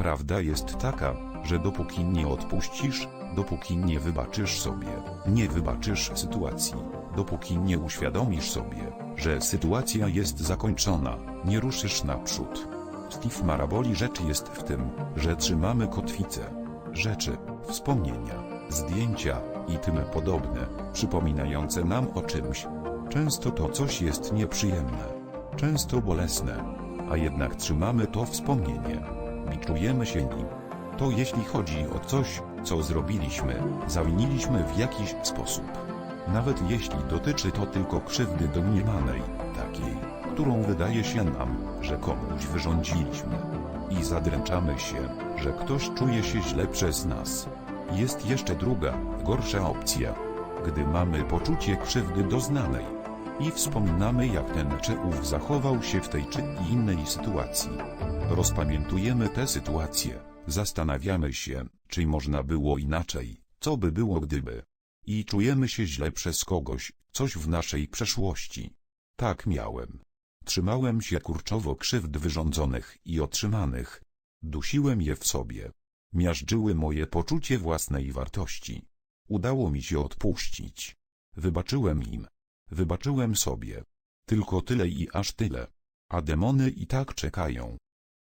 Prawda jest taka, że dopóki nie odpuścisz, dopóki nie wybaczysz sobie, nie wybaczysz sytuacji, dopóki nie uświadomisz sobie, że sytuacja jest zakończona, nie ruszysz naprzód. Steve Maraboli rzecz jest w tym, że trzymamy kotwicę. Rzeczy, wspomnienia, zdjęcia i tym podobne, przypominające nam o czymś. Często to coś jest nieprzyjemne, często bolesne, a jednak trzymamy to wspomnienie. Biczujemy się nim. To jeśli chodzi o coś, co zrobiliśmy, zawiniliśmy w jakiś sposób. Nawet jeśli dotyczy to tylko krzywdy domniemanej, takiej, którą wydaje się nam, że komuś wyrządziliśmy. I zadręczamy się, że ktoś czuje się źle przez nas. Jest jeszcze druga, gorsza opcja. Gdy mamy poczucie krzywdy doznanej i wspominamy jak ten czy ów zachował się w tej czy innej sytuacji. Rozpamiętujemy tę sytuację, zastanawiamy się, czy można było inaczej, co by było gdyby. I czujemy się źle przez kogoś, coś w naszej przeszłości. Tak miałem. Trzymałem się kurczowo krzywd wyrządzonych i otrzymanych. Dusiłem je w sobie. Miażdżyły moje poczucie własnej wartości. Udało mi się odpuścić. Wybaczyłem im. Wybaczyłem sobie. Tylko tyle i aż tyle. A demony i tak czekają,